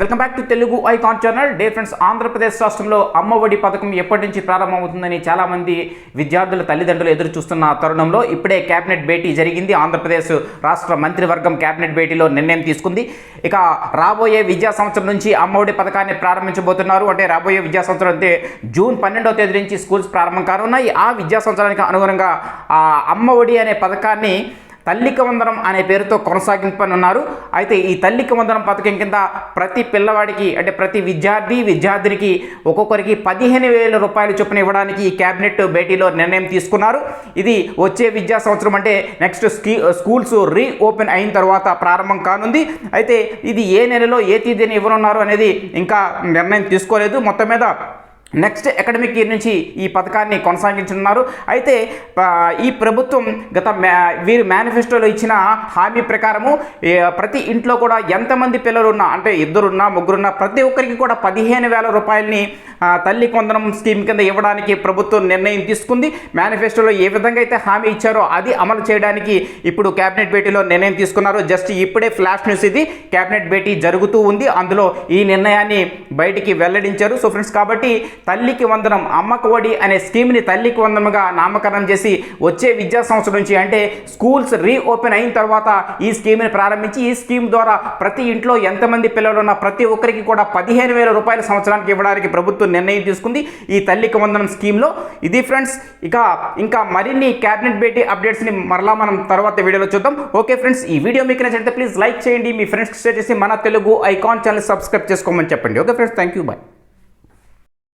Welcome back to Telugu icon channel. Day friends Andhra Pradesh రాష్ట్రంలో అమ్మఒడి పథకం ఎప్పటి నుంచి ప్రారంభమవుతుందని చాలామంది విద్యార్థుల తల్లిదండ్రులు ఎదురు చూస్తున్న తరుణంలో ఇప్పుడే కేబినెట్ భేటీ జరిగింది. ఆంధ్రప్రదేశ్ రాష్ట్ర మంత్రివర్గం కేబినెట్ భేటీలో నిర్ణయం తీసుకుంది. ఇక రాబోయే విద్యా సంవత్సరం నుంచి అమ్మఒడి పథకాన్ని ప్రారంభించబోతున్నారు. అంటే రాబోయే విద్యా సంవత్సరం అంటే జూన్ పన్నెండవ తేదీ నుంచి స్కూల్స్ ప్రారంభం కానున్నాయి. ఆ విద్యా సంవత్సరానికి అనుగుణంగా ఆ అమ్మఒడి అనే పథకాన్ని తల్లికి వందనం అనే పేరుతో కొనసాగింపనున్నారు. అయితే ఈ తల్లికి వందనం పథకం కింద ప్రతి పిల్లవాడికి అంటే ప్రతి విద్యార్థి విద్యార్థినికి ఒక్కొక్కరికి పదిహేను వేల రూపాయలు చొప్పున ఇవ్వడానికి ఈ కేబినెట్ భేటీలో నిర్ణయం తీసుకున్నారు. ఇది వచ్చే విద్యా సంవత్సరం అంటే నెక్స్ట్ స్కీ స్కూల్స్ రీ ఓపెన్ అయిన తర్వాత ప్రారంభం కానుంది. అయితే ఇది ఏ నెలలో ఏ తేదీని ఇవ్వనున్నారు అనేది ఇంకా నిర్ణయం తీసుకోలేదు. మొత్తం మీద నెక్స్ట్ అకాడమిక్ ఇయర్ నుంచి ఈ పథకాన్ని కొనసాగించనున్నారు. అయితే ఈ ప్రభుత్వం గత మ్యా వీరు మేనిఫెస్టోలో ఇచ్చిన హామీ ప్రకారము ప్రతి ఇంట్లో కూడా ఎంతమంది పిల్లలు ఉన్నా అంటే ఇద్దరున్నా ముగ్గురున్నా ప్రతి ఒక్కరికి కూడా పదిహేను వేల రూపాయలని తల్లి కొందనం స్కీమ్ కింద ఇవ్వడానికి ప్రభుత్వం నిర్ణయం తీసుకుంది. మేనిఫెస్టోలో ఏ విధంగా అయితే హామీ ఇచ్చారో అది అమలు చేయడానికి ఇప్పుడు కేబినెట్ భేటీలో నిర్ణయం తీసుకున్నారు. జస్ట్ ఇప్పుడే ఫ్లాష్ న్యూస్ ఇది. కేబినెట్ భేటీ జరుగుతూ ఉంది. అందులో ఈ నిర్ణయాన్ని బయటికి వెల్లడించారు. సో ఫ్రెండ్స్ కాబట్టి తల్లికి వందనం అమ్మకు ఒడి అనే స్కీమ్ని తల్లికి వందనముగా నామకరణం చేసి వచ్చే విద్యా సంవత్సరం నుంచి అంటే స్కూల్స్ రీఓపెన్ అయిన తర్వాత ఈ స్కీమ్ని ప్రారంభించి ఈ స్కీమ్ ద్వారా ప్రతి ఇంట్లో ఎంతమంది పిల్లలు ఉన్న ప్రతి ఒక్కరికి కూడా పదిహేను వేల రూపాయల సంవత్సరానికి ఇవ్వడానికి ప్రభుత్వం నిర్ణయం తీసుకుంది ఈ తల్లికి వందనం స్కీమ్లో. ఇది ఫ్రెండ్స్ ఇక ఇంకా మరిన్ని క్యాబినెట్ భేటీ అప్డేట్స్ని మరలా మనం తర్వాత వీడియోలో చూద్దాం. ఓకే ఫ్రెండ్స్ ఈ వీడియో మీకు నచ్చితే ప్లీజ్ లైక్ చేయండి. మీ ఫ్రెండ్స్కి షేర్ చేసి మన తెలుగు ఐకాన్ ఛానల్ సబ్స్క్రైబ్ చేసుకోమని చెప్పండి. Okay friends thank you bye.